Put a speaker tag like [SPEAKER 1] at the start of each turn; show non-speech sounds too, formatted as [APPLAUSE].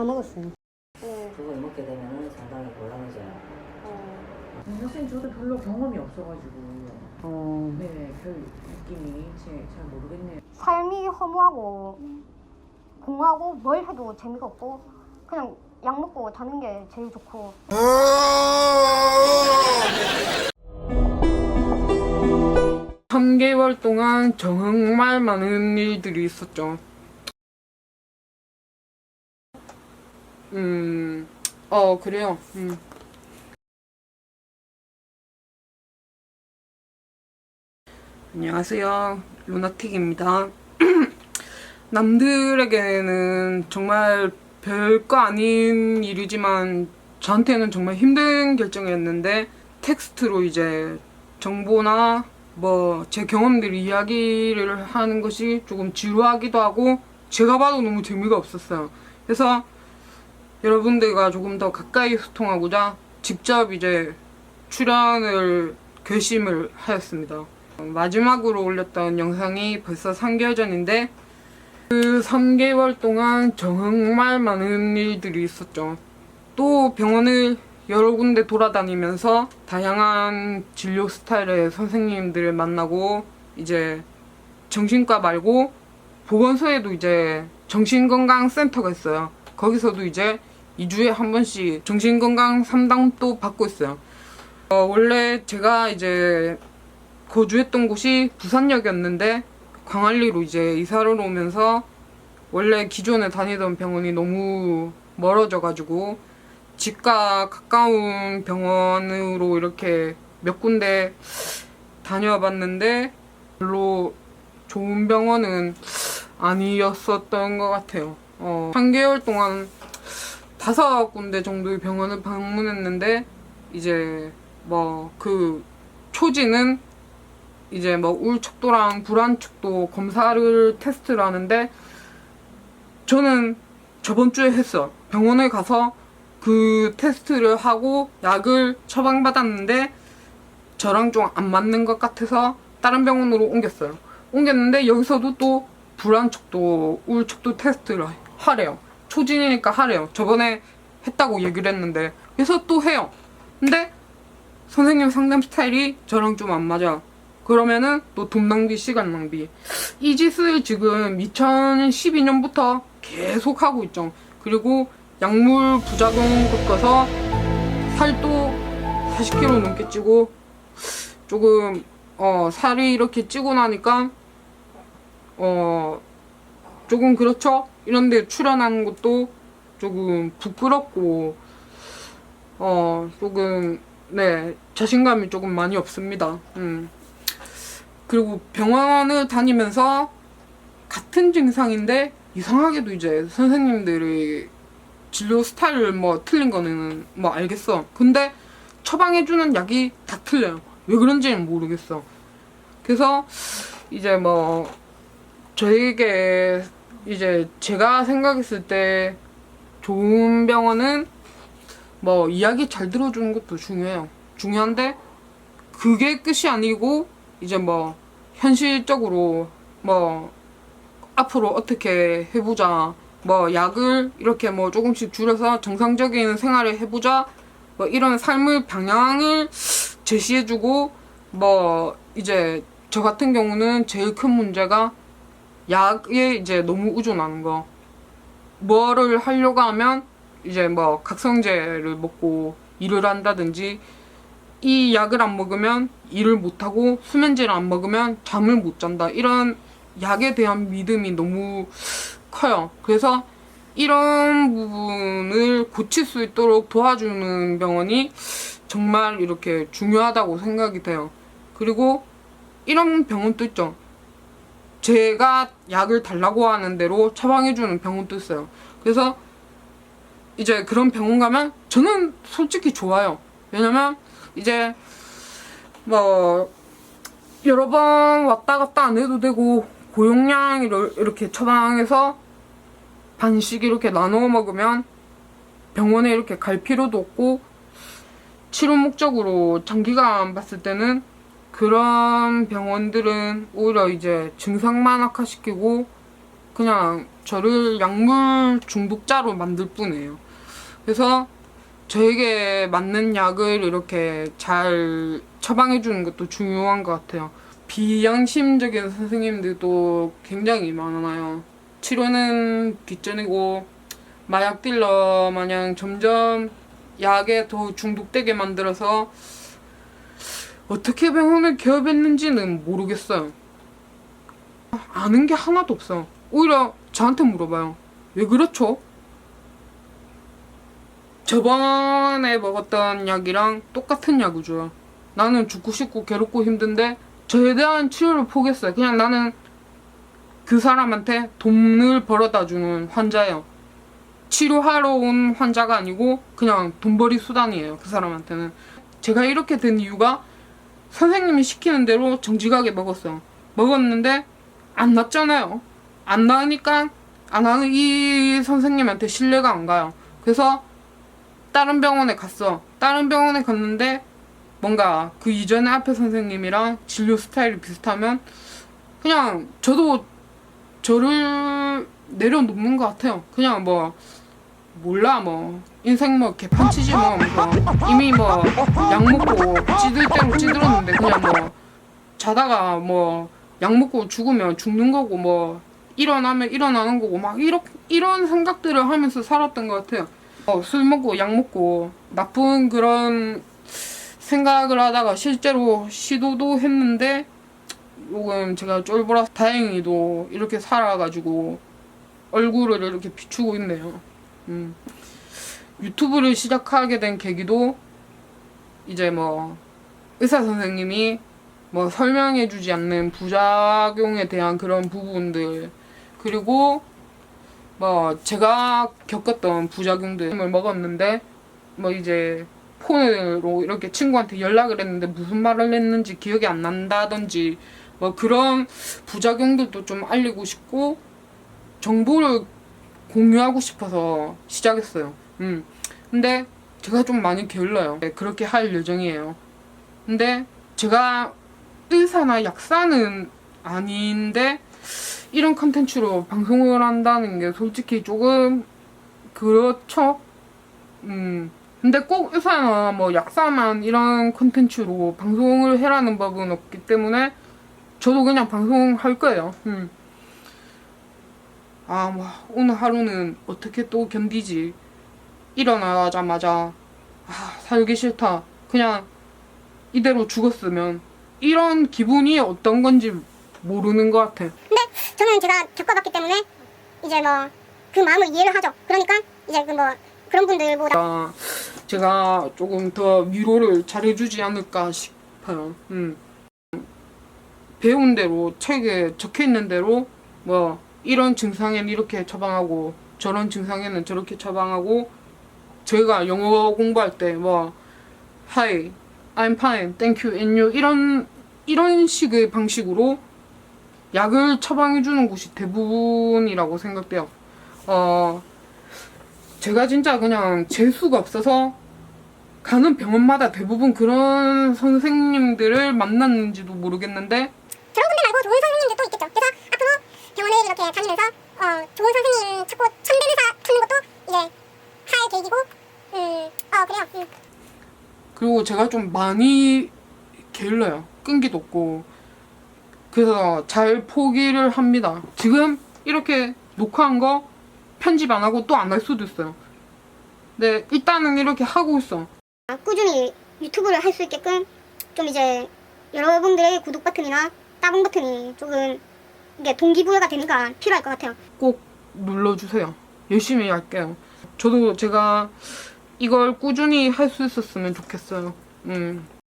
[SPEAKER 1] 다 먹었어요. 네.
[SPEAKER 2] 그걸 먹게 되면 상당히 곤란해져요.
[SPEAKER 1] 어,
[SPEAKER 3] 선생님 저도 별로 경험이 없어가지고
[SPEAKER 2] 어,
[SPEAKER 3] 네, 별 느낌이 제, 잘 모르겠네요.
[SPEAKER 1] 삶이 허무하고 공하고 뭘 해도 재미가 없고 그냥 약 먹고 자는 게 제일 좋고
[SPEAKER 4] 3개월 동안 정말 많은 일들이 있었죠. 음, 어, 그래요. 음. 안녕하세요. 루나틱입니다. [CLEARS THROAT] 남들에게는 정말 별거 아닌 일이지만 저한테는 정말 힘든 결정이었는데 텍스트로 이제 정보나 뭐 제 경험들 이야기를 하는 것이 조금 지루하기도 하고 제가 봐도 너무 재미가 없었어요. 그래서 여러분들과 조금 더 가까이 소통하고자 직접 이제 출연을 결심을 하였습니다. 어, 마지막으로 올렸던 영상이 벌써 3개월 전인데 그 3개월 동안 정말 많은 일들이 있었죠. 또 병원을 여러 군데 돌아다니면서 다양한 진료 스타일의 선생님들을 만나고 이제 정신과 말고 보건소에도 이제 정신건강센터가 있어요. 거기서도 이제 2주에 한 번씩 정신건강 상담도 받고 있어요. 어, 원래 제가 이제 거주했던 곳이 부산역이었는데 광안리로 이제 이사를 오면서 원래 기존에 다니던 병원이 너무 멀어져가지고 집과 가까운 병원으로 이렇게 몇 군데 다녀봤는데 별로 좋은 병원은 아니었었던 것 같아요. 어, 3개월 동안 다섯 군데 정도의 병원을 방문했는데 이제 뭐 그 초지는 이제 뭐 우울척도랑 불안척도 검사를 테스트를 하는데 저는 저번 주에 했어. 병원에 가서 그 테스트를 하고 약을 처방받았는데 저랑 좀 안 맞는 것 같아서 다른 병원으로 옮겼어요. 옮겼는데 여기서도 또 불안척도, 우울척도 테스트를 하래요. 초진이니까 하래요. 저번에 했다고 얘기를 했는데 그래서 또 해요. 근데 선생님 상담 스타일이 저랑 좀 안 맞아. 그러면은 또 돈 낭비, 시간 낭비. 이 짓을 지금 2012년부터 계속 하고 있죠. 그리고 약물 부작용 겪어서 살도 40kg 넘게 찌고 조금 어 살이 이렇게 찌고 나니까 어 조금 그렇죠. 이런 데 출연하는 것도 조금 부끄럽고 어 조금 네 자신감이 조금 많이 없습니다. 음. 그리고 병원을 다니면서 같은 증상인데 이상하게도 이제 선생님들이 진료 스타일 뭐 틀린 거는 뭐 알겠어. 근데 처방해주는 약이 다 틀려요. 왜 그런지는 모르겠어. 그래서 이제 뭐 저에게 이제 제가 생각했을 때 좋은 병원은 뭐 이야기 잘 들어주는 것도 중요해요. 중요한데 그게 끝이 아니고 이제 뭐 현실적으로 뭐 앞으로 어떻게 해보자. 뭐 약을 이렇게 뭐 조금씩 줄여서 정상적인 생활을 해보자. 뭐 이런 삶의 방향을 제시해주고 뭐 이제 저 같은 경우는 제일 큰 문제가 약에 이제 너무 의존하는 거. 뭐를 하려고 하면 이제 뭐 각성제를 먹고 일을 한다든지 이 약을 안 먹으면 일을 못 하고 수면제를 안 먹으면 잠을 못 잔다. 이런 약에 대한 믿음이 너무 커요. 그래서 이런 부분을 고칠 수 있도록 도와주는 병원이 정말 이렇게 중요하다고 생각이 돼요. 그리고 이런 병원도 있죠. 제가 약을 달라고 하는 대로 처방해주는 병원도 있어요. 그래서 이제 그런 병원 가면 저는 솔직히 좋아요. 왜냐면 이제 뭐 여러 번 왔다 갔다 안 해도 되고 고용량 이렇게 처방해서 반씩 이렇게 나눠 먹으면 병원에 이렇게 갈 필요도 없고 치료 목적으로 장기간 봤을 때는 그런 병원들은 오히려 이제 증상만 악화시키고 그냥 저를 약물 중독자로 만들 뿐이에요. 그래서 저에게 맞는 약을 이렇게 잘 처방해 주는 것도 중요한 것 같아요. 비양심적인 선생님들도 굉장히 많아요. 치료는 뒷전이고 마약 딜러 마냥 점점 약에 더 중독되게 만들어서 어떻게 병원을 개업했는지는 모르겠어요. 아는 게 하나도 없어. 오히려 저한테 물어봐요. 왜 그렇죠? 저번에 먹었던 약이랑 똑같은 줘요. 나는 죽고 싶고 괴롭고 힘든데 저에 대한 치료를 포기했어요. 그냥 나는 그 사람한테 돈을 벌어다 주는 환자예요. 치료하러 온 환자가 아니고 그냥 돈벌이 수단이에요. 그 사람한테는. 제가 이렇게 된 이유가 선생님이 시키는 대로 정직하게 먹었어요. 먹었는데 안 낫잖아요. 안 나으니까 안 하는 이 선생님한테 신뢰가 안 가요. 그래서 다른 병원에 갔어. 다른 병원에 갔는데 뭔가 그 이전에 앞에 선생님이랑 진료 스타일이 비슷하면 그냥 저도 저를 내려놓는 것 같아요. 그냥 뭐 몰라 뭐 인생 뭐 개판치지 뭐 하면서 이미 뭐 약 먹고 찌들 대로 찌들었는데 그냥 뭐 자다가 뭐 약 먹고 죽으면 죽는 거고 뭐 일어나면 일어나는 거고 막 이런 이런 생각들을 하면서 살았던 것 같아요. 어, 술 먹고 약 먹고 나쁜 그런 생각을 하다가 실제로 시도도 했는데 요금 제가 쫄보라 다행히도 이렇게 살아가지고 얼굴을 이렇게 비추고 있네요. 음. 유튜브를 시작하게 된 계기도 이제 뭐 의사 선생님이 뭐 설명해주지 않는 부작용에 대한 그런 부분들 그리고 뭐 제가 겪었던 부작용들을 먹었는데 뭐 이제 폰으로 이렇게 친구한테 연락을 했는데 무슨 말을 했는지 기억이 안 난다든지 뭐 그런 부작용들도 좀 알리고 싶고 정보를 공유하고 싶어서 시작했어요. 음. 근데 제가 좀 많이 게을러요. 네, 그렇게 할 예정이에요. 근데 제가 의사나 약사는 아닌데 이런 컨텐츠로 방송을 한다는 게 솔직히 조금 그렇죠. 음. 근데 꼭 의사나 뭐 약사만 이런 컨텐츠로 방송을 해라는 법은 없기 때문에 저도 그냥 방송할 거예요. 음. 아, 뭐, 오늘 하루는 어떻게 또 견디지? 일어나자마자, 아, 살기 싫다. 그냥 이대로 죽었으면. 이런 기분이 어떤 건지 모르는 것 같아.
[SPEAKER 5] 저는 제가 겪어봤기 때문에 이제 뭐 그 마음을 이해를 하죠. 그러니까 이제 그 뭐 그런 분들보다
[SPEAKER 4] 아, 제가 조금 더 위로를 잘해주지 않을까 싶어요. 음. 배운 대로, 책에 적혀 있는 대로, 뭐, 이런 증상에는 이렇게 처방하고, 저런 증상에는 저렇게 처방하고, 저희가 영어 공부할 때, 뭐, Hi, I'm fine, thank you, and you, 이런, 이런 식의 방식으로 약을 처방해 주는 곳이 대부분이라고 생각돼요. 어, 제가 진짜 그냥 재수가 없어서 가는 병원마다 대부분 그런 선생님들을 만났는지도 모르겠는데
[SPEAKER 5] 저런 분들 말고 좋은 선생님들도 있겠죠. 그래서 앞으로 병원을 이렇게 다니면서 어, 좋은 선생님 찾고 천대 의사 찾는 것도 이제 할 계획이고 음어 그래요. 음.
[SPEAKER 4] 그리고 제가 좀 많이 게을러요. 끈기도 없고 그래서 잘 포기를 합니다. 지금 이렇게 녹화한 거 편집 안 하고 또 안 할 수도 있어요. 근데 일단은 이렇게 하고 있어.
[SPEAKER 5] 아, 꾸준히 유튜브를 할 수 있게끔 좀 이제 여러분들의 구독 버튼이나 따봉 버튼이 조금 이게 동기부여가 되니까 필요할 것 같아요.
[SPEAKER 4] 꼭 눌러주세요. 열심히 할게요. 저도 제가 이걸 꾸준히 할 수 있었으면 좋겠어요. 음.